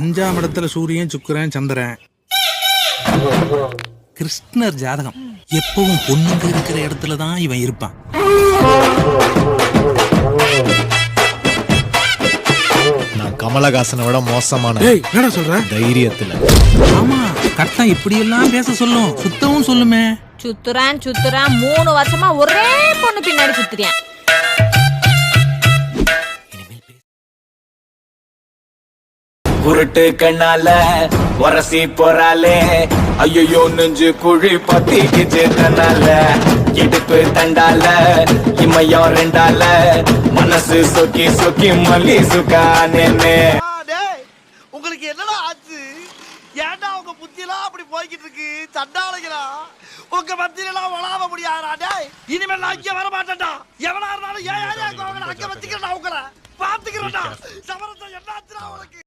அஞ்சாம் இடத்துல சூரியன் சுக்கிரன் சந்திரன். கிருஷ்ணர் ஜாதகம். எப்பவும் பொண்ணுங்க இருக்கிற இடத்துல தான் இவன் இருப்பான். நான் கமலஹாசனை விட மோசமான ஏய் என்னடா சொல்ற? தைரியத்துல. ஆமா கட்டம் இப்படி எல்லாம் பேச சொல்லும். சுத்தவும் சொல்லுமே. சுத்துறான் சுத்துறான். மூணு வருஷமா ஒரே பொண்ணு பின்னாடி சுத்துறியான். உருட்டு கண்ணால உரசி போறாளே. ஐயோ நெஞ்சு குழி பத்திக்குச்சு தன்னால இடுப்பு தண்டால இமையம் ரெண்டால. மனசு சொக்கி சொக்கி மல்லி சுக்கானே டேய் உங்களுக்கு என்னடா ஆச்சு? ஏன்டா உங்க புத்தியெல்லாம் அப்படி போய்கிட்டு இருக்கு? சண்டாளைகளா உங்க மத்தியிலாம் வளாவ முடியாதா டேய். இனிமேல் நான் இங்க வர மாட்டேன்டா எவனா இருந்தாலும் ஏன் அவங்க அங்க வச்சுக்கிறேன்டா உங்களை? பாத்துக்கிறேன்டா சமரசம் என்னாச்சுடா உனக்கு?